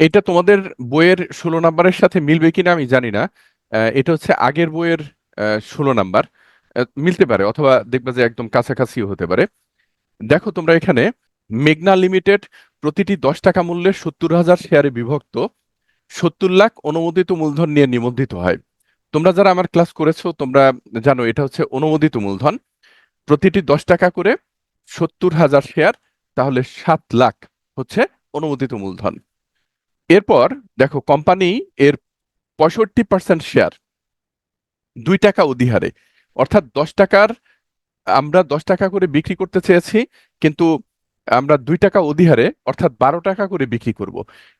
এটা তোমাদের বইয়ের ষোলো নাম্বারের সাথে মিলবে কিনা আমি জানি না। এটা হচ্ছে আগের বইয়ের ষোলো নাম্বার। মিলতে পারে অথবা দেখবে যে একদম কাছাকাছিও হতে পারে। দেখো তোমরা এখানে, মেঘনা লিমিটেড প্রতিটি দশ টাকা মূল্যের সত্তর হাজার শেয়ারে বিভক্ত। সত্তর লাখ অনুমোদিত মূলধন নিয়ে নিবন্ধিত হয়। তোমরা যারা আমার ক্লাস করেছ, তোমরা জানো এটা হচ্ছে অনুমোদিত মূলধন। প্রতিটি দশ টাকা করে সত্তর হাজার শেয়ার, তাহলে সাত লাখ হচ্ছে অনুমোদিত মূলধন। এরপর দেখো কোম্পানি এর পঁয়ষট্টি পার্সেন্ট শেয়ার দুই টাকা অধিহারে। অর্থাৎ দশ টাকার, আমরা দশ টাকা করে বিক্রি করতে চেয়েছি, কিন্তু আমরা দুই টাকা অধিহারে, অর্থাৎ বারো টাকা করে বিক্রি করব।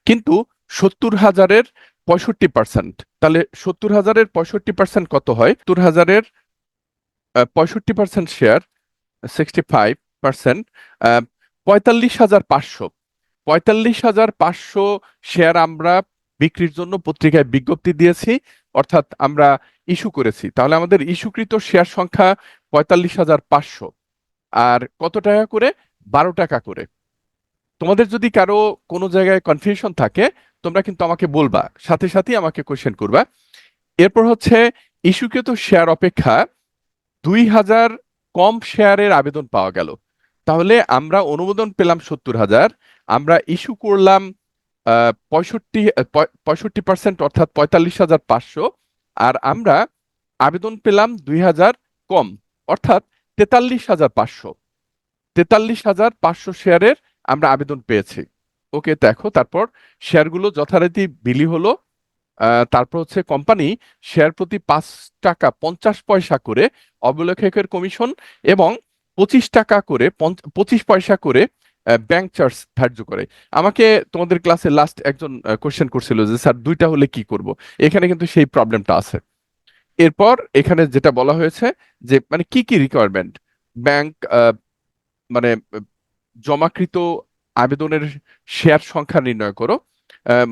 কিন্তু সত্তর হাজারের পঁয়ষট্টি পার্সেন্ট তাহলে সত্তর হাজারের পঁয়ষট্টি পার্সেন্ট কত হয়? সত্তর হাজারের পঁয়ষট্টি percent share sixty five percent পঁয়তাল্লিশ হাজার পাঁচশো। পঁয়তাল্লিশ হাজার পাঁচশো শেয়ার আমরা বিক্রির জন্য পত্রিকায় বিজ্ঞপ্তি দিয়েছি, অর্থাৎ আমরা ইস্যু করেছি। তাহলে আমাদের ইস্যুকৃত শেয়ার সংখ্যা পঁয়তাল্লিশ হাজার পাঁচশো। আর কত টাকা করে? বারো টাকা করে। তোমাদের যদি কারও কোনো জায়গায় কনফিউশন থাকে, তোমরা কিন্তু আমাকে বলবা, সাথে সাথেই আমাকে কোশ্চেন করবা। এরপর হচ্ছে ইস্যুকৃত শেয়ার অপেক্ষা দুই হাজার কম শেয়ারের আবেদন পাওয়া গেল। তাহলে আমরা অনুমোদন পেলাম সত্তর হাজার, আমরা ইস্যু করলাম পঁয়ষট্টি পঁয়ষট্টি পার্সেন্ট অর্থাৎ পঁয়তাল্লিশ হাজার পাঁচশো, আর আমরা আবেদন পেলাম দুই হাজার কম, অর্থাৎ তেতাল্লিশ হাজার পাঁচশো। তেতাল্লিশ হাজার পাঁচশো শেয়ারের আমরা আবেদন পেয়েছি। ওকে, দেখো, তারপর শেয়ারগুলো যথারীতি বিলি হলো তারপর হচ্ছে কোম্পানি শেয়ার প্রতি পাঁচ টাকা পঞ্চাশ পয়সা করে অবলেখকের কমিশন এবং পঁচিশ টাকা করে পঁচিশ পয়সা করে ব্যাংক চার্জ ধার্য করে। আমাকে তোমাদের ক্লাসে লাস্ট একজন কোশ্চেন করছিল যে, স্যার, দুইটা হলে কি করব? এখানে কিন্তু সেই প্রবলেমটা আছে। এরপর এখানে যেটা বলা হয়েছে যে মানে কি কি রিকোয়ারমেন্ট ব্যাংক মানে জমাকৃত আবেদনের শেয়ার সংখ্যা নির্ণয় করো।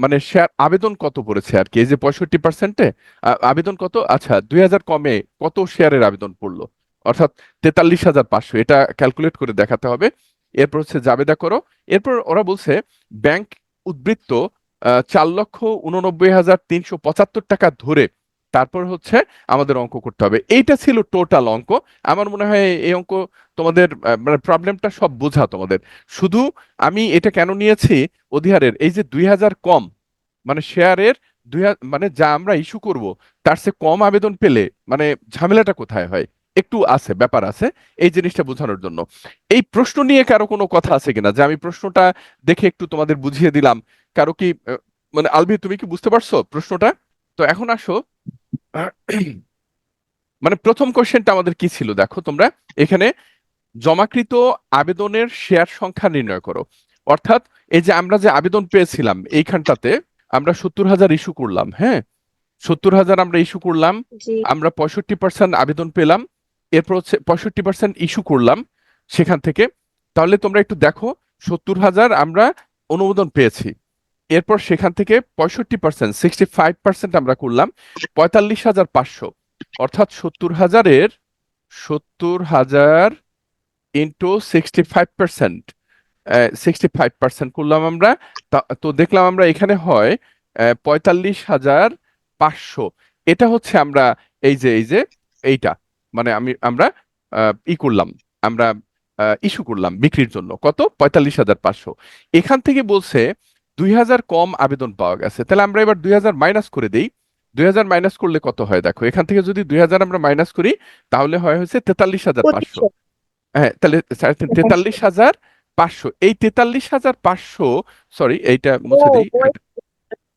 মানে শেয়ার আবেদন কত পড়েছে আর কি? এই যে পঁয়ষট্টি পার্সেন্টে আবেদন কত? আচ্ছা দুই হাজার কমে কত শেয়ারের আবেদন পড়ল? অর্থাৎ তেতাল্লিশ হাজার পাঁচশো। এটা ক্যালকুলেট করে দেখাতে হবে। এরপর হচ্ছে জাবেদা করো। এরপর ওরা বলছে ব্যাংক উদ্বৃত্ত চার লক্ষ উননব্বই হাজার তিনশো পঁচাত্তর টাকা ধরে তারপর হচ্ছে আমাদের অঙ্ক করতে হবে। এইটা ছিল টোটাল অঙ্ক। আমার মনে হয় এই অঙ্ক তোমাদের মানে প্রবলেমটা সব বোঝা তোমাদের। শুধু আমি এটা কেন নিয়েছি অধিহারের? এই যে দুই হাজার কম মানে শেয়ারের দুই মানে যা আমরা ইস্যু করব, তার চেয়ে কম আবেদন পেলে মানে ঝামেলাটা কোথায় হয়? একটু আছে ব্যাপার আছে এই জিনিসটা বোঝানোর জন্য। এই প্রশ্ন নিয়ে কারও কোনো কথা আছে কিনা? যে আমি প্রশ্নটা দেখে একটু তোমাদের বুঝিয়ে দিলাম। কারও কি মানে আলবি তুমি কি বুঝতে পারছ প্রশ্নটা? তো এখন আসো। মানে প্রথম কোশ্চেনটা আমাদের কি ছিল? দেখো তোমরা এখানে জমাকৃত আবেদনের শেয়ার সংখ্যা নির্ণয় করো। অর্থাৎ এই যে আমরা যে আবেদন পেয়েছিলাম এইখানটাতে আমরা সত্তর হাজার ইস্যু করলাম হ্যাঁ? সত্তর হাজার আমরা ইস্যু করলাম আমরা পঁয়ষট্টি পার্সেন্ট আবেদন পেলাম। এরপর হচ্ছে পঁয়ষট্টি পার্সেন্ট ইস্যু করলাম সেখান থেকে। তাহলে তোমরা একটু দেখো, সত্তর হাজার আমরা অনুমোদন পেয়েছি। এরপর সেখান থেকে পঁয়ষট্টি পার্সেন্ট সিক্সটি ফাইভ পার্সেন্ট আমরা করলাম, পঁয়তাল্লিশ হাজার পাঁচশো। অর্থাৎ সত্তর হাজারের, সত্তর হাজার into sixty five percent sixty five percent করলাম আমরা। তা- দেখলাম আমরা এখানে হয় পঁয়তাল্লিশ হাজার পাঁচশো। এটা হচ্ছে আমরা, এই যে এই যে, এইটা। মানে আমি আমরা ই করলাম আমরা ইস্যু করলাম বিক্রির জন্য। কত? পঁয়তাল্লিশ হাজার পাঁচশো। এখান থেকে বলছে দুই হাজার কম আবেদন পাওয়া গেছে। তাহলে আমরা এবার দুই হাজার মাইনাস করে দেই। দুই হাজার মাইনাস করলে কত হয় দেখো? এখান থেকে যদি দুই হাজার আমরা মাইনাস করি তাহলে হয় হচ্ছে তেতাল্লিশ হাজার পাঁচশো। হ্যাঁ তাহলে তেতাল্লিশ হাজার পাঁচশো। এই তেতাল্লিশ হাজার পাঁচশো সরি এইটা মুছে দিই।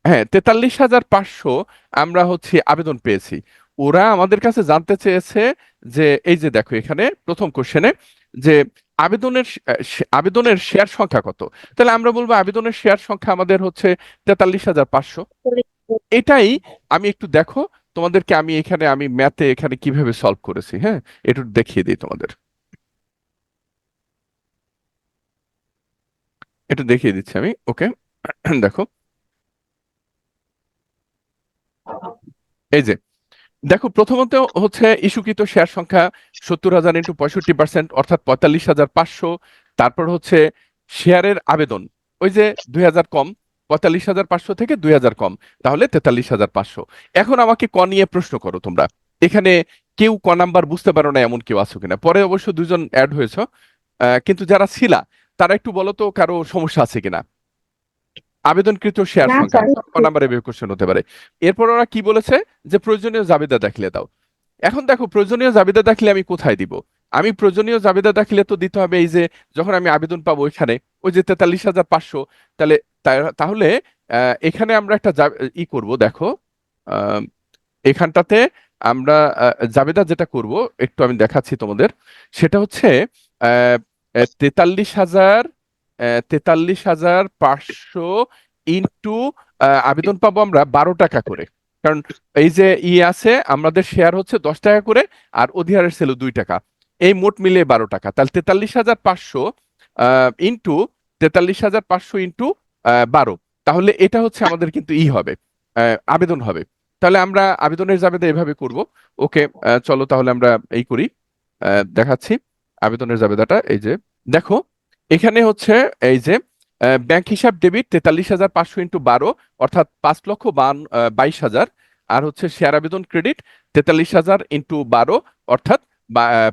হ্যাঁ তেতাল্লিশ হাজার পাঁচশো আমরা হচ্ছে আবেদন পেয়েছি। ওরা আমাদের কাছে জানতে চেয়েছে যে, এই যে দেখো এখানে প্রথম কোশ্চেনে যে আবেদনের আবেদনের শেয়ার সংখ্যা কত? তাহলে আমরা বলব আবেদনের শেয়ার সংখ্যা আমাদের হচ্ছে তেতাল্লিশ হাজার পাঁচশো। এটাই আমি একটু দেখো, তোমাদেরকে আমি এখানে, আমি ম্যাথে এখানে কীভাবে সলভ করেছি হ্যাঁ? একটু দেখিয়ে দিই তোমাদের। একটু দেখিয়ে দিচ্ছি আমি ওকে দেখো। এই যে দেখো, প্রথমত হচ্ছে ইস্যুকৃত শেয়ার সংখ্যা সত্তর হাজার ইন্টু পঁয়ষট্টি পার্সেন্ট অর্থাৎ পঁয়তাল্লিশ হাজার পাঁচশো। তারপর হচ্ছে শেয়ারের আবেদন। ওই যে দুই হাজার কম, পঁয়তাল্লিশ হাজার পাঁচশো থেকে দুই হাজার কম, তাহলে তেতাল্লিশ হাজার পাঁচশো। এখন আমাকে ক নিয়ে প্রশ্ন করো তোমরা। এখানে কেউ ক নাম্বার বুঝতে পারো না এমন কেউ আছো কিনা। পরে অবশ্য দুজন অ্যাড হয়েছ। কিন্তু যারা ছিলা, তারা একটু বলো তো কারও সমস্যা আছে কিনা। আবেদনকৃত শেয়ার না, সংখ্যা নাম্বারে কোশ্চেন হতে পারে। এরপর ওরা কি বলেছে? যে প্রয়োজনীয় জাবেদা দাখিলে দাও। এখন দেখো প্রয়োজনীয় জাবেদা দাখিলে আমি কোথায় দিব? আমি প্রয়োজনীয় জাবেদা দাখিলে তো দিতে হবে এই যে যখন আমি আবেদন পাবো এখানে ওই যে তেতাল্লিশ হাজার পাঁচশো তাহলে তাহলে আহ, এখানে আমরা একটা ই করব দেখো আহ, এখানটাতে আমরা জাবেদা যেটা করব একটু আমি দেখাচ্ছি তোমাদের সেটা হচ্ছে তেতাল্লিশ হাজার তেতাল্লিশ হাজার পাঁচশো ইন্টু আবেদন পাবো আমরা বারো টাকা করে। কারণ এই যে ই আছে, আমাদের শেয়ার হচ্ছে দশ টাকা করে আর অধিহারের সেল দুই টাকা। এই মোট মিলিয়ে বারো টাকা। তাহলে তেতাল্লিশ হাজার পাঁচশো ইন্টু, তেতাল্লিশ হাজার পাঁচশো ইন্টু বারো। তাহলে এটা হচ্ছে আমাদের কিন্তু ই হবে আবেদন হবে। তাহলে আমরা আবেদনের জাবেদা এভাবে করব। ওকে চলো তাহলে আমরা এই করি। দেখাচ্ছি আবেদনের জাবেদাটা এই যে, দেখো এখানে হচ্ছে এই যে ব্যাংক হিসাব ডেবিট তেতাল্লিশ হাজার পাঁচশো ইন্টু বারো, অর্থাৎ পাঁচ লক্ষ বাইশ হাজার। আর হচ্ছে শেয়ার আবেদন ক্রেডিট তেতাল্লিশ হাজার ইন্টু বারো, অর্থাৎ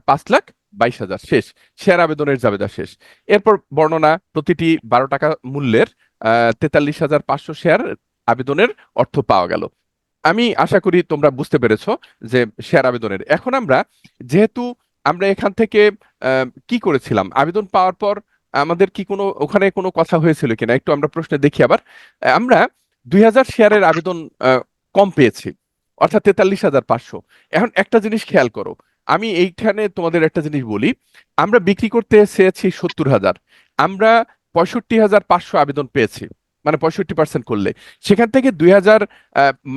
পাঁচ লাখ বাইশ হাজার। শেষ। শেয়ার আবেদনের জাবেদা শেষ। এরপর বর্ণনা, প্রতিটি বারো টাকা মূল্যের তেতাল্লিশ হাজার পাঁচশো শেয়ার আবেদনের অর্থ পাওয়া গেল। আমি আশা করি তোমরা বুঝতে পেরেছ যে শেয়ার আবেদনের। এখন আমরা, যেহেতু আমরা এখান থেকে কি করেছিলাম? আবেদন পাওয়ার পর আমাদের কি কোনো, ওখানে কোনো কথা হয়েছিল কিনা? একটু আমরা প্রশ্নে দেখি আবার। আমরা দুই হাজার শেয়ারের আবেদন কম পেয়েছি, অর্থাৎ তেতাল্লিশ হাজার পাঁচশো। এখন একটা জিনিস খেয়াল করো, আমি এইখানে তোমাদের একটা জিনিস বলি, আমরা বিক্রি করতে চেয়েছি সত্তর হাজার, আমরা পঁয়ষট্টি হাজার পাঁচশো আবেদন পেয়েছি মানে পঁয়ষট্টি পার্সেন্ট করলে। সেখান থেকে দুই হাজার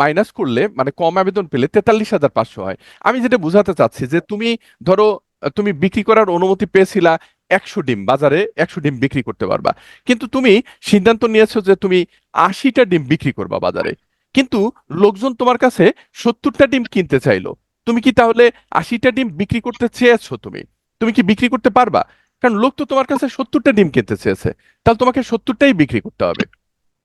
মাইনাস করলে মানে কম আবেদন পেলে তেতাল্লিশ হাজার পাঁচশো হয়। আমি যেটা বোঝাতে চাচ্ছি যে তুমি ধরো, তুমি বিক্রি করার অনুমতি পেয়েছিলা একশো ডিম, বাজারে একশো ডিম বিক্রি করতে পারবা। কিন্তু তুমি সিদ্ধান্ত নিয়েছো যে তুমি আশিটা ডিম বিক্রি করবা বাজারে। কিন্তু লোকজন তোমার কাছে সত্তরটা ডিম কিনতে চাইলো। তুমি কি তাহলে আশিটা ডিম বিক্রি করতে চেয়েছো তুমি? তুমি কি বিক্রি করতে পারবা? কারণ লোক তো তোমার কাছে সত্তরটা ডিম কিনতে চেয়েছে। তাহলে তোমাকে সত্তরটাই বিক্রি করতে হবে।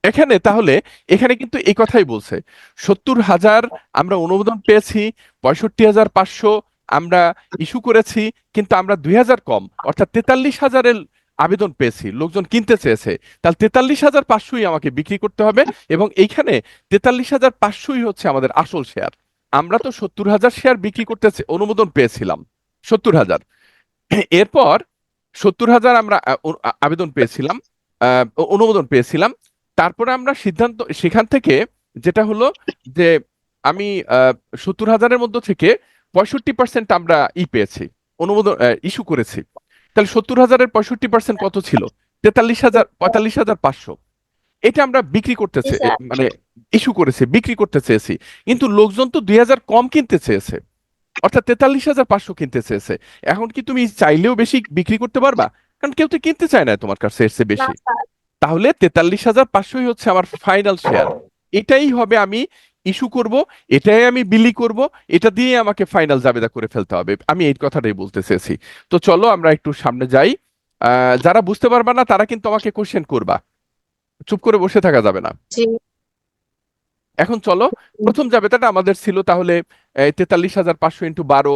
এখানে তাহলে, এখানে কিন্তু এই কথাই বলছে। সত্তর হাজার আমরা অনুমোদন পেয়েছি, পঁয়ষট্টি হাজার পাঁচশো আমরা ইস্যু করেছি, কিন্তু আমরা দুই হাজার কম, অর্থাৎ তেতাল্লিশ হাজারের আবেদন পেয়েছি, লোকজন কিনতে চেয়েছে। তাহলে তেতাল্লিশ হাজার পাঁচশোই আমাকে বিক্রি করতে হবে এবং এইখানে তেতাল্লিশ হাজার পাঁচশোই হচ্ছে আমাদের আসল শেয়ার আমরা তো সত্তর হাজার শেয়ার বিক্রি করতে অনুমোদন পেয়েছিলাম, সত্তর হাজার। এরপর সত্তর হাজার আমরা আবেদন পেয়েছিলাম অনুমোদন পেয়েছিলাম। তারপরে আমরা সিদ্ধান্ত, সেখান থেকে যেটা হলো যে আমি সত্তর হাজারের মধ্যে থেকে পঁয়ষট্টি পার্সেন্ট আমরা ই পেয়েছি অনুমোদন ইস্যু করেছি। তাহলে সত্তর হাজারের পঁয়ষট্টি পার্সেন্ট কত ছিল? তেতাল্লিশ হাজার পঁয়তাল্লিশ হাজার পাঁচশো। এটা আমরা বিক্রি করতেছে মানে ইস্যু করেছি বিক্রি করতে চেয়েছি। কিন্তু লোকজন তো দুই হাজার কম কিনতে চেয়েছে। অর্থাৎ তেতাল্লিশ হাজার পাঁচশো কিনতে চেয়েছে। এখন কি তুমি চাইলেও বেশি বিক্রি করতে পারবা? কারণ কেউ তো কিনতে চায় না তোমার কাছে এর চেয়ে বেশি তাহলে তেতাল্লিশ হাজার পাঁচশোই হচ্ছে আমার ফাইনাল শেয়ার এটাই হবে আমি ইস্যু করব এটাই আমি বিলি করব এটা দিয়ে আমাকে ফাইনাল জাবেদা করে ফেলতে হবে। আমি এই কথাটাই বলতে চেয়েছি। তো চলো আমরা একটু সামনে যাই। যারা বুঝতে পারবা না তারা কিন্তু আমাকে কোশ্চেন করবা। চুপ করে বসে থাকা যাবে না। এখন চলো প্রথম জাবেদাটা আমাদের ছিল তাহলে তেতাল্লিশ হাজার পাঁচশো ইন্টু বারো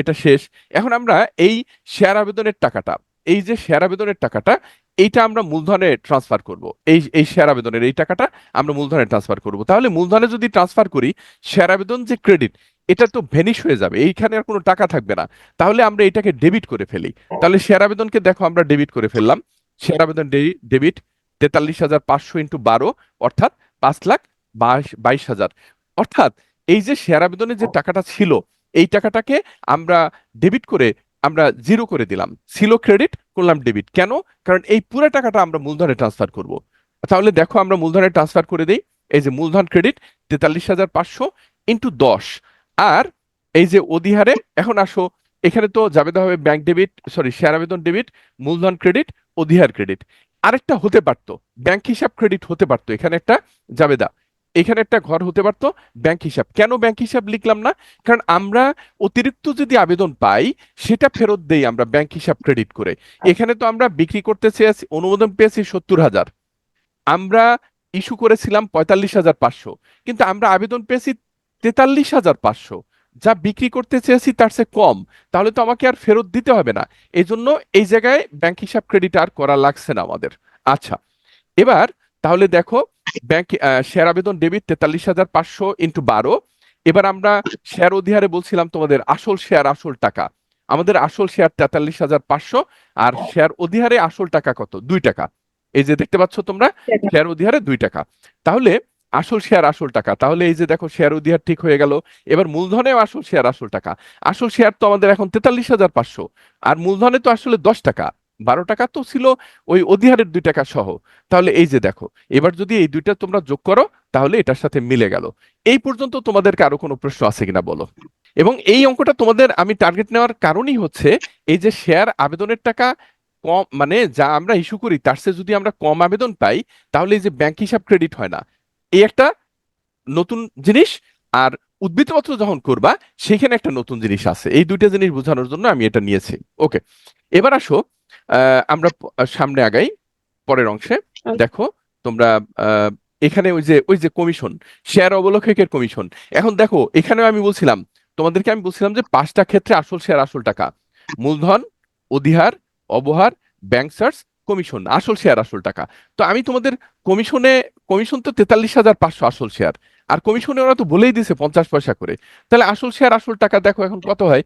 এটা শেষ। এখন আমরা এই শেয়ার আবেদনের টাকাটা এই যে শেয়ার আবেদনের টাকাটা এইটা আমরা মূলধনে ট্রান্সফার করব। এই এই শেয়ার আবেদনের এই টাকাটা আমরা মূলধনে ট্রান্সফার করব। তাহলে মূলধনে যদি ট্রান্সফার করি শেয়ার আবেদন যে ক্রেডিট এটা তো ভ্যানিশ হয়ে যাবে। এইখানে আর কোনো টাকা থাকবে না। তাহলে আমরা এটাকে ডেবিট করে ফেলি। তাহলে শেয়ার আবেদনকে দেখো আমরা ডেবিট করে ফেললাম। শেয়ার আবেদন ডেবিট তেতাল্লিশ হাজার পাঁচশো ইন্টু বারো, অর্থাৎ পাঁচ লাখ বাইশ বাইশ হাজার। অর্থাৎ এই যে শেয়ার আবেদনের যে টাকাটা ছিল, এই টাকাটাকে আমরা ডেবিট করে আমরা জিরো করে দিলাম। ছিল ক্রেডিট করলাম ডেবিট কেন? কারণ এই পুরো টাকাটা আমরা মূলধনে ট্রান্সফার করব। তাহলে দেখো আমরা মূলধনে ট্রান্সফার করে দিই। এই যে মূলধন ক্রেডিট তেতাল্লিশ হাজার পাঁচশো ইন্টু দশ। আর এই যে অধিহারে, এখন আসো, এখানে তো জাবেদা হবে ব্যাংক ডেবিট সরি শেয়ার আবেদন ডেবিট মূলধন ক্রেডিট অধিহার ক্রেডিট আরেকটা হতে পারতো ব্যাংক হিসাব ক্রেডিট হতে পারতো, এখানে একটা জাবেদা। এখানে একটা ঘর হতে পারতো ব্যাংক হিসাব। কেন ব্যাংক হিসাব লিখলাম না? কারণ আমরা অতিরিক্ত যদি আবেদন পাই, সেটা ফেরত দেই আমরা ব্যাংক হিসাব ক্রেডিট করে। এখানে তো আমরা বিক্রি করতে চেয়েছি, অনুমোদন পেয়েছি সত্তর হাজার। আমরা ইস্যু করেছিলাম পঁয়তাল্লিশ হাজার পাঁচশো। কিন্তু আমরা আবেদন পেয়েছি তেতাল্লিশ হাজার পাঁচশো। যা বিক্রি করতে চেয়েছি তার চেয়ে কম। তাহলে তো আমাকে আর ফেরত দিতে হবে না। এই জন্য এই জায়গায় ব্যাংক হিসাব ক্রেডিট আর করা লাগছে না আমাদের। আচ্ছা এবার তাহলে দেখো ব্যাংক শেয়ার আবেদন ডেবিট তেতাল্লিশ হাজার পাঁচশো ইন্টু বারো। এবার আমরা শেয়ার অধিহারে বলছিলাম তোমাদের আসল শেয়ার আসল টাকা। আমাদের আসল শেয়ার তেতাল্লিশ হাজার পাঁচশো আর শেয়ার অধিহারে আসল টাকা কত? দুই টাকা। এই যে দেখতে পাচ্ছ তোমরা শেয়ার অধিহারে দুই টাকা। তাহলে আসল শেয়ার আসল টাকা। তাহলে এই যে দেখো শেয়ার অধিহার ঠিক হয়ে গেল। এবার মূলধনেও আসল শেয়ার আসল টাকা। আসল শেয়ার তো আমাদের এখন তেতাল্লিশ হাজার পাঁচশো। আর মূলধনে তো আসলে দশ টাকা। বারো টাকা তো ছিল, ওই অধিহারের দুই টাকা সহ। তাহলে এই যে দেখো, এবার যদি এই দুইটা তোমরা যোগ করো, তাহলে এটার সাথে মিলে গেল। এই পর্যন্ত তোমাদেরকে আরও কোনো প্রশ্ন আছে কিনা বলো? এবং এই অঙ্কটা তোমাদের আমি টার্গেট নেওয়ার কারণই হচ্ছে, এই যে শেয়ার আবেদনের টাকা কম মানে যা আমরা ইস্যু করি, তার চেয়ে যদি আমরা কম আবেদন পাই, তাহলে এই যে ব্যাংক হিসাব ক্রেডিট হয় না। এই একটা নতুন জিনিস, আর উদ্বৃত্তপত্র যখন করবা, সেখানে একটা নতুন জিনিস আছে। এই দুইটা জিনিস বোঝানোর জন্য আমি এটা নিয়েছি। ওকে এবার আসো আমরা সামনে আগাই পরের অংশে। দেখো তোমরা এখানে ওই যে ওই যে কমিশন শেয়ার অবলোককের কমিশন। এখন দেখো এখানেও আমি বলছিলাম তোমাদেরকে আমি বলছিলাম যে পাঁচটা ক্ষেত্রে আসল শেয়ার আসল টাকা। মূলধন অধিহার অবহার ব্যাংক চার্জ কমিশন আসল শেয়ার আসল টাকা। তো আমি তোমাদের কমিশনে কমিশন তো তেতাল্লিশ হাজার পাঁচশো আসল শেয়ার আর কমিশনে ওরা তো বলেই দিছে পঞ্চাশ পয়সা করে। তাহলে আসল শেয়ার আসল টাকা দেখো এখন কত হয়?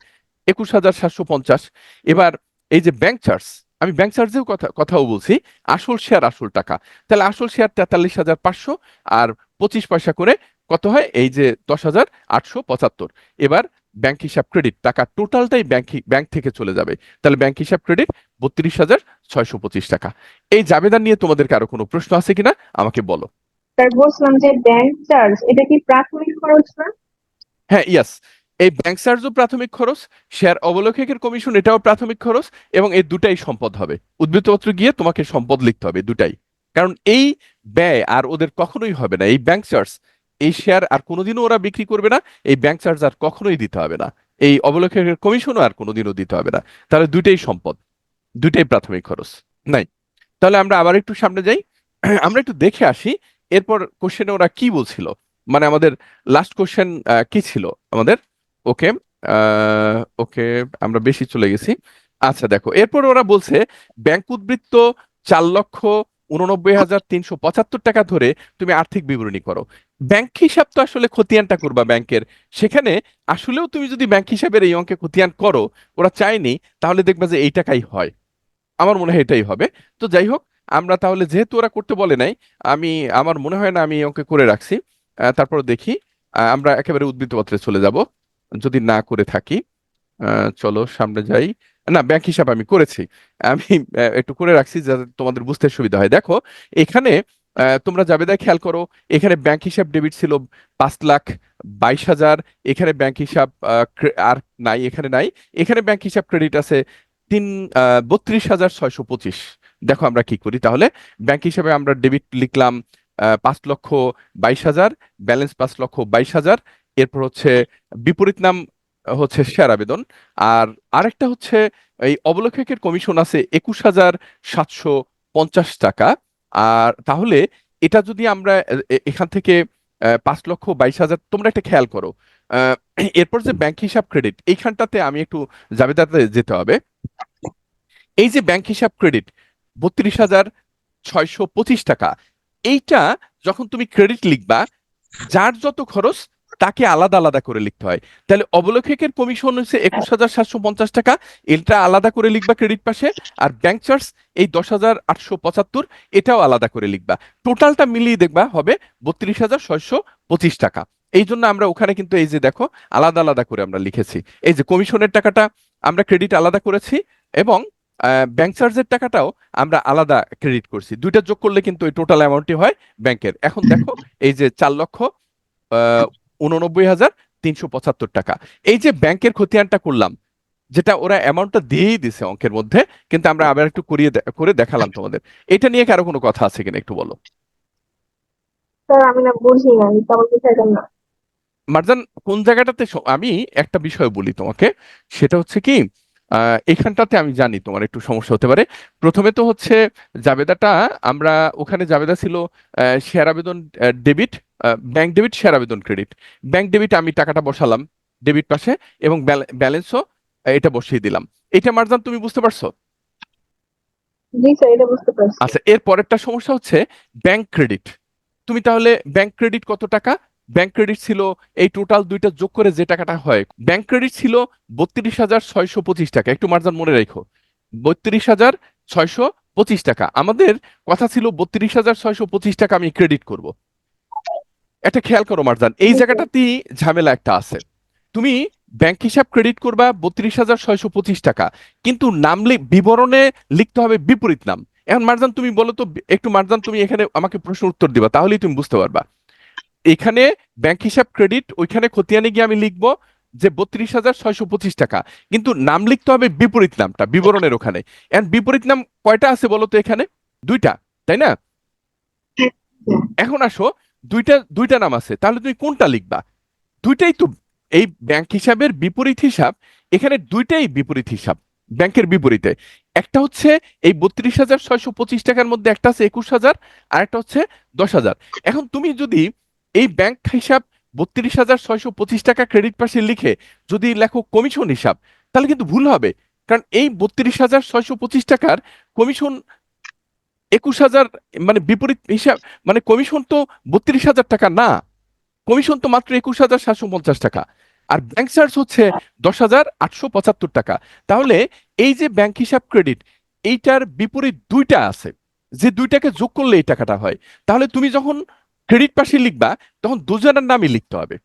একুশ হাজার সাতশো পঞ্চাশ। এবার এই যে ব্যাংক চার্জ আমি ব্যাংক চার্জেও কথা কথাও বলছি। আসল শেয়ার আসল টাকা। তাহলে আসল শেয়ার তেতাল্লিশ হাজার পাঁচশো আর পঁচিশ পয়সা করে কত হয়? এই যে দশ হাজার আটশো পঁচাত্তর। এবার ব্যাংক হিসাব ক্রেডিট টাকা টোটালটাই ব্যাংক ব্যাংক থেকে চলে যাবে। তাহলে ব্যাংক হিসাব ক্রেডিট বত্রিশ হাজার ছয়শো পঁচিশ টাকা। এই জাবেদা নিয়ে তোমাদের কারও কোনো প্রশ্ন আছে কিনা? আমাকে বলো। স্যার বলছিলাম যে ব্যাংক চার্জ এটা কি প্রাথমিক খরচ না? হ্যাঁ ইয়াস এই ব্যাংক চার্জও প্রাথমিক খরচ শেয়ার অবলোককের কমিশন এটাও প্রাথমিক খরচ, এবং এই দুটাই সম্পদ হবে। উদ্বৃত্তপত্র গিয়ে তোমাকে সম্পদ লিখতে হবে দুটাই। কারণ এই ব্যয় আর ওদের কখনোই হবে না। এই ব্যাংক চার্জ এই শেয়ার আর কোনোদিনও ওরা বিক্রি করবে না, এই ব্যাংক চার্জ আর কখনোই দিতে হবে না। এই অবলোককের কমিশনও আর কোনোদিনও দিতে হবে না। তাহলে দুইটাই সম্পদ দুইটাই প্রাথমিক খরচ। নাই। তাহলে আমরা আবার একটু সামনে যাই। আমরা একটু দেখে আসি, এরপর কোশ্চেনে ওরা কি বলছিল? মানে আমাদের লাস্ট কোশ্চেন কি ছিল আমাদের? ওকে ওকে আমরা বেশি চলে গেছি। আচ্ছা দেখো, এরপর ওরা বলছে, ব্যাংক উদ্বৃত্ত চার লক্ষ উননব্বই হাজার তিনশো পঁচাত্তর টাকা ধরে তুমি আর্থিক বিবরণী করো। ব্যাংক হিসাব তো আসলে খতিয়ানটা করবা ব্যাংকের। সেখানে আসলেও তুমি যদি ব্যাংক হিসাবের এই অঙ্কে খতিয়ান করো, ওরা চায়নি, তাহলে দেখবা যে এই টাকাই হয়। আমার মনে হয় এটাই হবে। তো যাই হোক, আমরা তাহলে যেহেতু ওরা করতে বলে নাই, আমি, আমার মনে হয় না আমি এই অঙ্কে করে রাখছি। তারপর দেখি আমরা একেবারে উদ্বৃত্তপত্রে চলে যাব। যদি না করে থাকি চলো সামনে যাই। না ব্যাংক হিসাব আমি করেছি। আমি একটু করে রাখছি যাতে তোমাদের বুঝতে সুবিধা হয়। দেখো, এখানে তোমরা জাবেদা খেয়াল করো, এখানে ব্যাংক হিসাব ডেবিট ছিল পাঁচ লাখ বাইশ হাজার। এখানে ব্যাংক হিসাব আর নাই, এখানে নাই। এখানে ব্যাংক হিসাব ক্রেডিট আছে তিন বত্রিশ হাজার ছয়শো পঁচিশ। দেখো আমরা কি করি তাহলে? ব্যাংক হিসাবে আমরা ডেবিট লিখলাম পাঁচ লক্ষ বাইশ হাজার ব্যালেন্স পাঁচ লক্ষ বাইশ হাজার। এরপর হচ্ছে বিপরীত নাম হচ্ছে শেয়ার আবেদন আর আরেকটা হচ্ছে এই অবলোককের কমিশন আছে একুশ হাজার সাতশো পঞ্চাশ টাকা। আর তাহলে এটা যদি আমরা এখান থেকে পাঁচ লক্ষ বাইশ হাজার, তোমরা একটা খেয়াল করো এরপর যে ব্যাংক হিসাব ক্রেডিট, এইখানটাতে আমি একটু জাবেদাতে যেতে হবে। এই যে ব্যাংক হিসাব ক্রেডিট, বত্রিশ হাজার ছয়শো পঁচিশ টাকা, এইটা যখন তুমি ক্রেডিট লিখবা, যার যত খরচ তাকে আলাদা আলাদা করে লিখতে হয়। তাহলে অবলোককের কমিশন হচ্ছে একুশ হাজার সাতশো পঞ্চাশ টাকা, এটা আলাদা করে লিখবা ক্রেডিট পাশে আর ব্যাংক চার্জ এই দশ হাজার আটশো পঁচাত্তর, এটাও আলাদা করে লিখবা। টোটালটা মিলিয়ে দেখবা হবে বত্রিশ হাজার ছয়শো পঁচিশ টাকা। এই জন্য আমরা ওখানে কিন্তু এই যে দেখো, আলাদা আলাদা করে আমরা লিখেছি। এই যে কমিশনের টাকাটা আমরা ক্রেডিট আলাদা করেছি এবং ব্যাংক চার্জের টাকাটাও আমরা আলাদা ক্রেডিট করছি। দুইটা যোগ করলে কিন্তু ওই টোটাল অ্যামাউন্টটি হয় ব্যাংকের এখন দেখো, এই যে চার লক্ষ উননব্বই হাজার তিনশো পঁচাত্তর টাকা। এই যে ব্যাংকের খতিয়ানটা করলাম যেটা ওরা অ্যামাউন্টটা দিয়েই দিছে অঙ্কের মধ্যে কিন্তু আমরা আবার একটু করিয়ে করে দেখালাম তোমাদের। এটা নিয়ে কারও কোনো কথা আছে কিনা একটু বলো। মারজান কোন জায়গাটাতে আমি একটা বিষয় বলি তোমাকে সেটা হচ্ছে কি আহ, এখানটাতে আমি জানি তোমার একটু সমস্যা হতে পারে। প্রথমে তো হচ্ছে জাবেদাটা আমরা ওখানে জাবেদা ছিল শেয়ার আবেদন ডেবিট ব্যাংক ডেবিট শেয়ার আবেদন ক্রেডিট ব্যাংক ডেবিট আমি টাকাটা বসালাম ডেবিট পাশে এবং ব্যালেন্সও এটা বসিয়ে দিলাম। এটা মারজান তুমি বুঝতে পারছ? আচ্ছা এর পরেরটা সমস্যা হচ্ছে ব্যাংক ক্রেডিট তুমি তাহলে ব্যাংক ক্রেডিট কত টাকা? ব্যাংক ক্রেডিট ছিল এই টোটাল দুইটা যোগ করে যে টাকাটা হয় ব্যাংক ক্রেডিট ছিল বত্রিশ হাজার ছয়শো পঁচিশ টাকা। একটু মার্জান মনে রেখো। বত্রিশ হাজার ছয়শো পঁচিশ টাকা। আমাদের কথা ছিল বত্রিশ হাজার ছয়শো পঁচিশ টাকা আমি ক্রেডিট করব। একটা খেয়াল করো মার্জান এই. জায়গাটাতেই ঝামেলা একটা আছে। তুমি ব্যাংক হিসাব ক্রেডিট করবা বত্রিশ হাজার ছয়শো পঁচিশ টাকা কিন্তু নাম বিবরণে লিখতে হবে বিপরীত নাম। এখন মারজান তুমি বলো তো একটু মারজান তুমি এখানে আমাকে প্রশ্ন উত্তর দিবা তাহলেই তুমি বুঝতে পারবা। এখানে ব্যাংক হিসাব ক্রেডিট ওইখানে খতিয়ানে গিয়ে আমি লিখব যে বত্রিশ হাজার ছয়শো পঁচিশ টাকা কিন্তু নাম লিখতে হবে বিপরীত নামটা বিবরণের ওখানে। এখন বিপরীত নাম কয়টা আছে বলো তো এখানে? দুইটা তাই না? এখন আসো দুইটা দুইটা নাম আছে। তাহলে তুমি কোনটা লিখবা? দুইটাই তো এই ব্যাংক হিসাবের বিপরীত হিসাব, এখানে দুইটাই বিপরীত হিসাব ব্যাংকের বিপরীতে। একটা হচ্ছে এই বত্রিশ হাজার ছয়শো পঁচিশ টাকার মধ্যে একটা আছে একুশ হাজার, আর একটা হচ্ছে দশ হাজার। এখন তুমি যদি এই ব্যাংক হিসাব বত্রিশ হাজার ছয়শো পঁচিশ টাকা ক্রেডিট পাশে লিখে যদি লেখো কমিশন হিসাব, তাহলে কিন্তু ভুল হবে। কারণ এই বত্রিশ হাজার ছয়শো পঁচিশ টাকার কমিশন একুশ হাজার মানে বিপরীত হিসাব মানে কমিশন তো বত্রিশ হাজার টাকা, না। কমিশন তো মাত্র একুশ হাজার সাতশো পঞ্চাশ টাকা। আর ব্যাংক চার্জ হচ্ছে দশ হাজার আটশো পঁচাত্তর টাকা। তাহলে এই যে ব্যাংক হিসাব ক্রেডিট এইটার বিপরীত দুইটা আছে। যে দুইটাকে যোগ করলে এই টাকাটা হয়। তাহলে তুমি যখন ক্রেডিট পাশে লিখবা, তখন দুজনের নামই লিখতে হবে।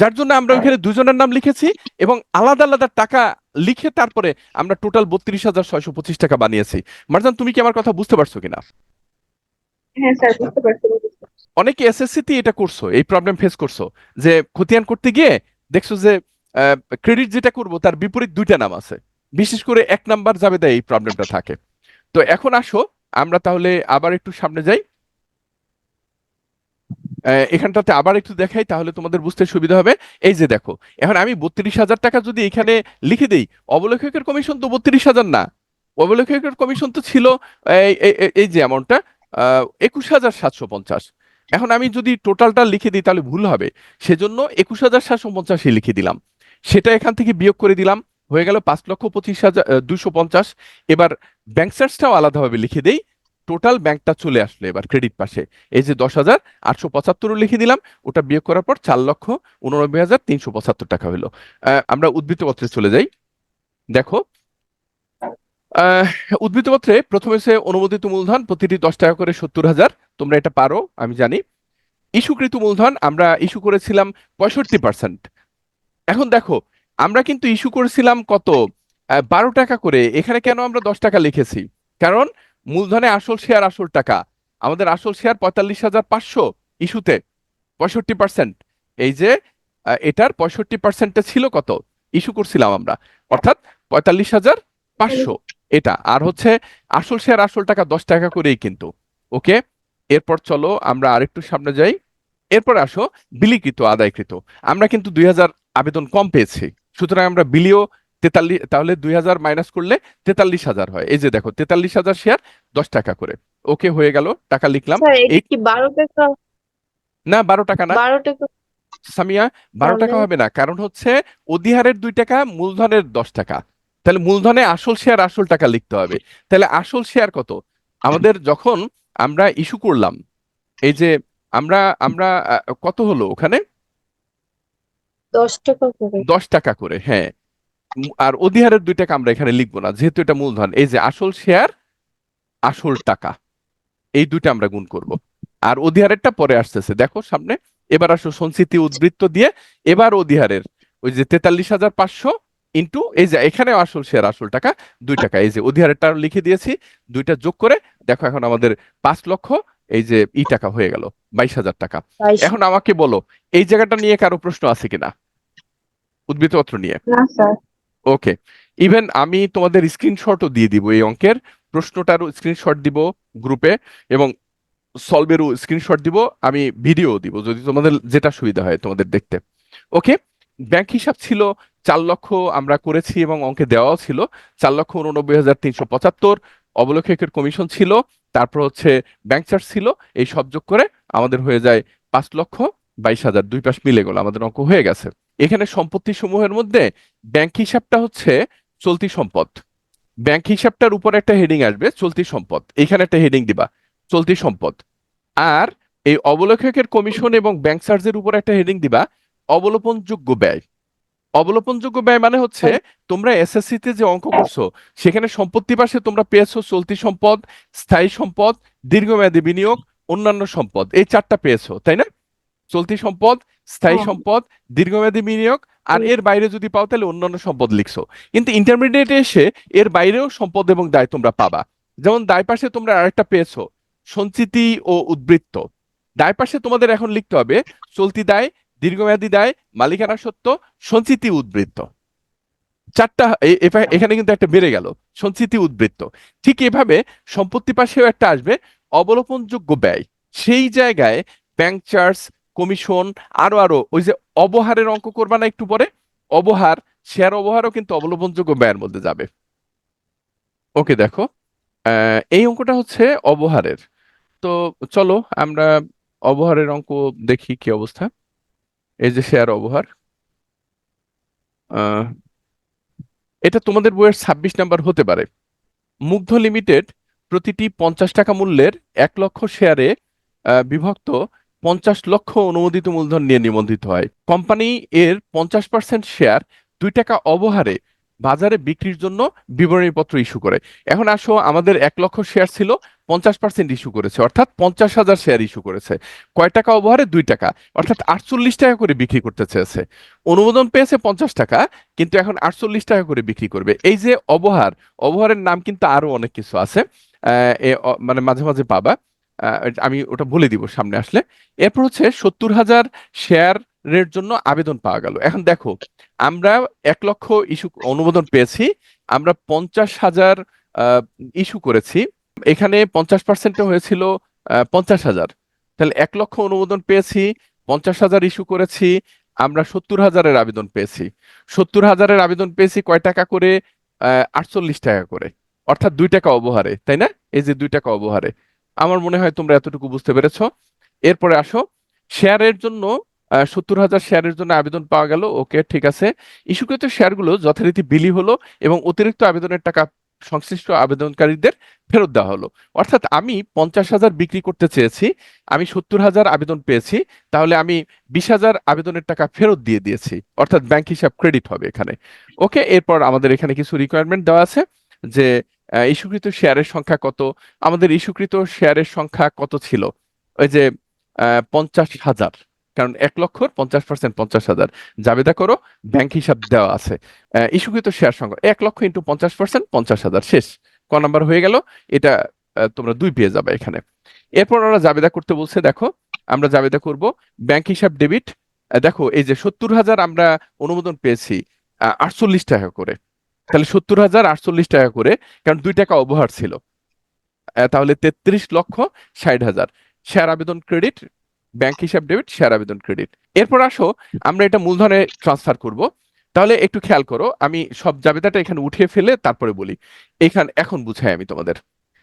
যার জন্য আমরা ওইখানে দুজনের নাম লিখেছি এবং আলাদা আলাদা টাকা লিখে তারপরে আমরা টোটাল বত্রিশ হাজার ছয়শো পঁচিশ টাকা বানিয়েছি। মারজান তুমি কি আমার কথা বুঝতে পারছ কিনা? হ্যাঁ। অনেকে এসএসসি তে এটা করছ এই প্রবলেম ফেস করছ যে খতিয়ান করতে গিয়ে দেখছ যে ক্রেডিট যেটা করব তার বিপরীত দুইটা নাম আছে। বিশেষ করে এক নাম্বার যাবে এই প্রবলেমটা থাকে। তো এখন আসো আমরা তাহলে আবার একটু সামনে যাই। এখানটাতে আবার একটু দেখাই, তাহলে তোমাদের বুঝতে সুবিধা হবে। এই যে দেখো, এখন আমি বত্রিশ হাজার টাকা যদি এখানে লিখে দেই, অবলেখকের কমিশন তো বত্রিশ হাজার না। অবলেখকের কমিশন তো ছিল এই যে অ্যামাউন্টটা একুশ হাজার সাতশো পঞ্চাশ। এখন আমি যদি টোটালটা লিখে দিই, তাহলে ভুল হবে। সেজন্য একুশ হাজার সাতশো পঞ্চাশে লিখে দিলাম। সেটা এখান থেকে বিয়োগ করে দিলাম। হয়ে গেল পাঁচ লক্ষ পঁচিশ হাজার দুশো পঞ্চাশ। এবার ব্যাংক চার্জটাও আলাদাভাবে লিখে দেই। টোটাল ব্যাংকটা চলে আসলো এবার ক্রেডিট পাশে। এই যে দশ হাজার আটশো পঁচাত্তরও লিখে দিলাম, ওটা বিয়োগ করার পর চার লক্ষ উননব্বই হাজার তিনশো পঁচাত্তর টাকা হলো। আমরা উদ্বৃত্তপত্রে চলে যাই। দেখো উদ্বৃত্তপত্রে প্রথমে সে অনুমোদিত মূলধন প্রতিটি দশ টাকা করে সত্তর হাজার, তোমরা এটা পারো, আমি জানি। ইস্যুকৃত মূলধন আমরা ইস্যু করেছিলাম পঁয়ষট্টি পার্সেন্ট এখন দেখো, আমরা কিন্তু ইস্যু করেছিলাম কত? বারো টাকা করে, এখানে কেন আমরা দশ টাকা লিখেছি? কারণ মূলধনে আসল শেয়ার আসল টাকা। আমাদের আসল শেয়ার পঁয়তাল্লিশ হাজার পাঁচশো ইস্যুতে, পঁয়ষট্টি পার্সেন্ট এই যে এটার পঁয়ষট্টি পার্সেন্টটা ছিল কত? ইস্যু করছিলাম আমরা। অর্থাৎ পঁয়তাল্লিশ হাজার পাঁচশো এটা। আর হচ্ছে, আসল শেয়ার আসল টাকা দশ টাকা করেই কিন্তু। ওকে এরপর চলো, আমরা আরেকটু সামনে যাই। এরপর আসো, বিলিকৃত, আদায়কৃত। আমরা কিন্তু দুই হাজার আবেদন কম পেয়েছি। সুতরাং আমরা বিলিও তেতাল্লিশ তাহলে দুই হাজার মাইনাস করলে তেতাল্লিশ হাজার হয়। এই যে দেখো তেতাল্লিশ হাজার শেয়ার দশ টাকা করে। ওকে হয়ে গেল টাকা লিখলাম। বারো টাকা? না বারো টাকা না। বারো টাকা। সামিয়া বারো টাকা হবে না কারণ হচ্ছে অধিহারের দুই টাকা মূলধনের দশ টাকা। তাহলে মূলধনে আসল শেয়ার আসল টাকা লিখতে হবে। তাহলে আসল শেয়ার কত? আমাদের যখন আমরা ইস্যু করলাম এই যে আমরা আমরা কত হলো ওখানে? দশ টাকা করে। দশ টাকা করে হ্যাঁ। আর অধিহারের দুই টাকা আমরা এখানে লিখব না যেহেতু এটা মূলধন। এই যে আসল শেয়ার আসল টাকা এই দুইটা আমরা গুণ করব। আর অধিহারেরটা পরে আসতেছে দেখো সামনে। এবার আসো সঞ্চিতি উদ্বৃত্ত দিয়ে এবার অধিহারের ওই যে তেতাল্লিশ হাজার পাঁচশো ইন্টু এই যে এখানে আসল শেয়ার আসল টাকা দুই টাকা। এই যে অধিহারেরটা লিখে দিয়েছি দুইটা যোগ করে দেখো এখন আমাদের পাঁচ লক্ষ এই যে ই টাকা হয়ে গেল বাইশ হাজার টাকা। এখন আমাকে বলো এই জায়গাটা নিয়ে কারও প্রশ্ন আছে কিনা? উদ্বৃত্তপত্র নিয়ে। ওকে ইভেন আমি তোমাদের স্ক্রিনশটও দিয়ে দিব এই অঙ্কের। প্রশ্নটারও স্ক্রিনশট দিব গ্রুপে এবং সলভেরও স্ক্রিনশট দিব, আমি ভিডিও দিব যদি তোমাদের যেটা সুবিধা হয় তোমাদের দেখতে। ওকে ব্যাংক হিসাব ছিল চার লক্ষ আমরা করেছি এবং অঙ্কে দেওয়াও ছিল। চার লক্ষ উননব্বই হাজার তিনশো পঁচাত্তর অবলোকের কমিশন ছিল। তারপর হচ্ছে ব্যাংক চার্জ ছিল। এই সব যোগ করে আমাদের হয়ে যায় পাঁচ লক্ষ বাইশ হাজার। দুই পাশ মিলে গেল। আমাদের অঙ্ক হয়ে গেছে। এখানে সম্পত্তি সমূহের মধ্যে ব্যাংক হিসাবটা হচ্ছে চলতি সম্পদ। ব্যাংক হিসাবটার উপর একটা হেডিং আসবে চলতি সম্পদ। এখানে একটা হেডিং দিবা চলতি সম্পদ। আর এই অবলোকের কমিশন এবং ব্যাংক চার্জের উপর একটা হেডিং দিবা অবলোপনযোগ্য ব্যয়। অবলোপনযোগ্য ব্যয় মানে হচ্ছে তোমরা এসএসসি তে যে অঙ্ক করছ সেখানে সম্পত্তি পাশে তোমরা পেয়েছ চলতি সম্পদ স্থায়ী সম্পদ দীর্ঘমেয়াদী বিনিয়োগ অন্যান্য সম্পদ। এই চারটা পেয়েছ তাই না? চলতি সম্পদ স্থায়ী হ্যাঁ। সম্পদ দীর্ঘমেয়াদী বিনিয়োগ আর এর বাইরে যদি পাও তাহলে অন্যান্য সম্পদ লিখছো। কিন্তু ইন্টারমিডিয়েটে এসে এর বাইরেও সম্পদ এবং দায় তোমরা পাবা। যেমন দায় পাশে তোমরা আরেকটা পেয়েছ সঞ্চিতি ও উদ্বৃত্ত। দায় পাশে তোমাদের এখন লিখতে হবে চলতি দায় দীর্ঘমেয়াদী দায় মালিকানা সত্ত্ব সঞ্চিতি উদ্বৃত্ত। চারটা এখানে কিন্তু একটা বেড়ে গেল সঞ্চিতি উদ্বৃত্ত। ঠিক এভাবে সম্পত্তি পাশেও একটা আসবে অবলোপনযোগ্য ব্যয়। সেই জায়গায় ব্যাংক চার্জ কমিশন, আরও আরও, ওই যে অবহারের অঙ্ক করবা না একটু পরে? অবহার শেয়ার অবহারও কিন্তু অবলম্বনযোগ্য ব্যয়ের মধ্যে যাবে। ওকে, দেখো। এই অঙ্কটা হচ্ছে অবহারের। তো চলো, আমরা অবহারের অঙ্ক দেখি কি অবস্থা। এই যে শেয়ার অবহার। এটা তোমাদের বইয়ের ছাব্বিশ নাম্বার হতে পারে। মুগ্ধ লিমিটেড প্রতিটি পঞ্চাশ টাকা মূল্যের এক লক্ষ শেয়ারে বিভক্ত পঞ্চাশ লক্ষ অনুমোদিত মূলধন নিয়ে নিবন্ধিত হয়। কোম্পানি এর পঞ্চাশ পার্সেন্ট শেয়ার দুই টাকা অবহারে বাজারে বিক্রির জন্য বিবরণীপত্র ইস্যু করে। এখন আসো, আমাদের এক লক্ষ শেয়ার ছিল, পঞ্চাশ পার্সেন্ট ইস্যু করেছে, অর্থাৎ পঞ্চাশ হাজার শেয়ার ইস্যু করেছে। কয় টাকা অবহারে? দুই টাকা, অর্থাৎ আটচল্লিশ টাকা করে বিক্রি করতে চেয়েছে। অনুমোদন পেয়েছে পঞ্চাশ টাকা, কিন্তু এখন আটচল্লিশ টাকা করে বিক্রি করবে। এই যে অবহার, অবহারের নাম কিন্তু আরও অনেক কিছু আছে মানে মাঝে মাঝে পাবা। আমি ওটা বলে দিব সামনে আসলে। এরপর হচ্ছে সত্তর হাজার শেয়ারের জন্য আবেদন পাওয়া গেল। এখন দেখো, আমরা এক লক্ষ ইস্যু অনুমোদন পেয়েছি, আমরা পঞ্চাশ হাজার ইস্যু করেছি। এখানে পঞ্চাশ পার্সেন্টে হয়েছিল পঞ্চাশ হাজার। তাহলে এক লক্ষ অনুমোদন পেয়েছি, পঞ্চাশ হাজার ইস্যু করেছি, আমরা সত্তর হাজারের আবেদন পেয়েছি। সত্তর হাজারের আবেদন পেয়েছি কয় টাকা করে? আটচল্লিশ টাকা করে। অর্থাৎ দুই টাকা অবহারে, তাই না? এই যে দুই টাকা অবহারে। আমার মনে হয় তোমরা এতটুকু বুঝতে পেরেছ। এরপরে আসো। শেয়ারের জন্য সত্তর হাজার শেয়ারের জন্য আবেদন পাওয়া গেল। ওকে, ঠিক আছে। ইস্যুকৃত শেয়ারগুলো যথারীতি বিলি হলো এবং অতিরিক্ত আবেদনের টাকা সংশ্লিষ্ট আবেদনকারীদের ফেরত দেওয়া হলো। অর্থাৎ আমি পঞ্চাশ হাজার বিক্রি করতে চেয়েছি, আমি সত্তর হাজার আবেদন পেয়েছি, তাহলে আমি বিশ হাজার আবেদনের টাকা ফেরত দিয়ে দিয়েছি। অর্থাৎ ব্যাংক হিসাব ক্রেডিট হবে এখানে। ওকে, এরপর আমাদের এখানে কিছু রিকোয়ারমেন্ট দেওয়া আছে যে ইস্যুকৃত শেয়ারের সংখ্যা কত? আমাদের ইস্যুকৃত শেয়ারের সংখ্যা কত ছিল? ওই যে পঞ্চাশ হাজার। কারণ এক লক্ষর পঞ্চাশ পার্সেন্ট পঞ্চাশ হাজার। জাবেদা করো, ব্যাংক হিসাব দেওয়া আছে। ইস্যুকৃত শেয়ার সংখ্যা এক লক্ষ ইন্টু পঞ্চাশ পার্সেন্ট পঞ্চাশ হাজার। শেষ। ক নাম্বার হয়ে গেল। এটা তোমরা দুই পেয়ে যাবে এখানে। এরপর ওরা জাবেদা করতে বলছে, দেখো, আমরা জাবেদা করব। ব্যাংক হিসাব ডেবিট দেখো, এই যে সত্তর হাজার আমরা অনুমোদন পেয়েছি আটচল্লিশ টাকা করে। তাহলে সত্তর হাজার আটচল্লিশ টাকা করে, কারণ দুই টাকা অবহার ছিল। তাহলে তেত্রিশ লক্ষ ষাট হাজার। শেয়ার আবেদন ক্রেডিট, ব্যাংক হিসাব ডেবিট, শেয়ার আবেদন ক্রেডিট। এরপর আসো, আমরা এটা মূলধনে ট্রান্সফার করব। তাহলে একটু খেয়াল করো, আমি সব জাবেদাটা এখানে উঠিয়ে ফেলে তারপরে বলি। এখানে, এখন বুঝাই আমি তোমাদের।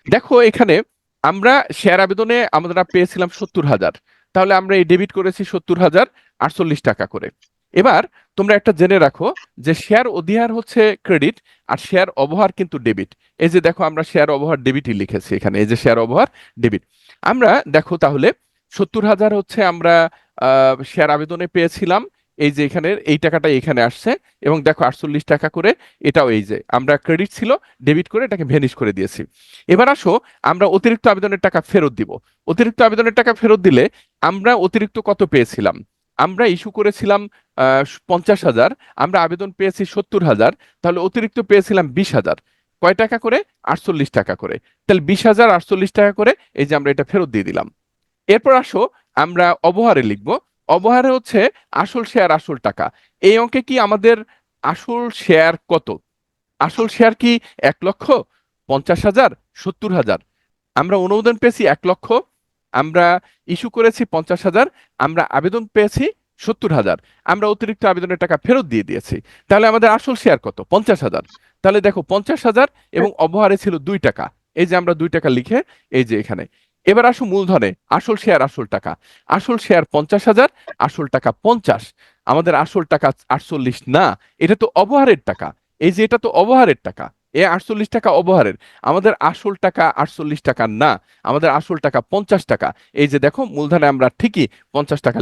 দেখো, এখানে আমরা শেয়ার আবেদনে আমরা পেয়েছিলাম সত্তর হাজার। তাহলে আমরা এই ডেবিট করেছি সত্তর হাজার আটচল্লিশ টাকা করে। এবার তোমরা একটা জেনে রাখো যে শেয়ার অধিহার হচ্ছে ক্রেডিট আর শেয়ার অবহার কিন্তু ডেবিট এই যে দেখো আমরা শেয়ার অবহার ডেবিটই লিখেছি এখানে, এই যে শেয়ার অবহার ডেবিট আমরা দেখো তাহলে সত্তর হাজার হচ্ছে আমরা শেয়ার আবেদনে পেয়েছিলাম, এই যে এখানে, এই টাকাটা এখানে আসছে এবং দেখো আটচল্লিশ টাকা করে এটাও এই যে, আমরা ক্রেডিট ছিল ডেবিট করে এটাকে ভ্যানিশ করে দিয়েছি। এবার আসো, আমরা অতিরিক্ত আবেদনের টাকা ফেরত দিব। অতিরিক্ত আবেদনের টাকা ফেরত দিলে আমরা অতিরিক্ত কত পেয়েছিলাম? আমরা ইস্যু করেছিলাম পঞ্চাশ হাজার, আমরা আবেদন পেয়েছি সত্তর হাজার, তাহলে অতিরিক্ত পেয়েছিলাম বিশ হাজার। কয় টাকা করে? আটচল্লিশ টাকা করে। তাহলে বিশ হাজার, আটচল্লিশ টাকা করে এই যে আমরা এটা ফেরত দিয়ে দিলাম। এরপর আসো, আমরা অবহারে লিখব। অবহারে হচ্ছে আসল শেয়ার আসল টাকা। এই অঙ্কে কি আমাদের আসল শেয়ার কত? আসল শেয়ার কি এক লক্ষ পঞ্চাশ হাজার, সত্তর হাজার? আমরা অনুমোদন পেয়েছি এক লক্ষ আমরা ইস্যু করেছি পঞ্চাশ হাজার, আমরা আবেদন পেয়েছি সত্তর হাজার। আমরা অতিরিক্ত আবেদনের টাকা ফেরত দিয়ে দিয়েছি। তাহলে আমাদের আসল শেয়ার কত? পঞ্চাশ হাজার। তাহলে দেখো, পঞ্চাশ হাজার এবং অবহারে ছিল দুই টাকা। এই যে আমরা দুই টাকা লিখে, এই যে এখানে। এবার আসো মূলধনে, আসল শেয়ার আসল টাকা। আসল শেয়ার পঞ্চাশ হাজার, আসল টাকা পঞ্চাশ। আমাদের আসল টাকা আটচল্লিশ না, এটা তো অবহারের টাকা। এই যে এটা তো অবহারের টাকা। এ আটচল্লিশ টাকা অবহারের আমাদের আসল টাকা আটচল্লিশ টাকা না, আমাদের আসল টাকা পঞ্চাশ টাকা। এই যে দেখো, মূলধনে আমরা ঠিকই পঞ্চাশ টাকা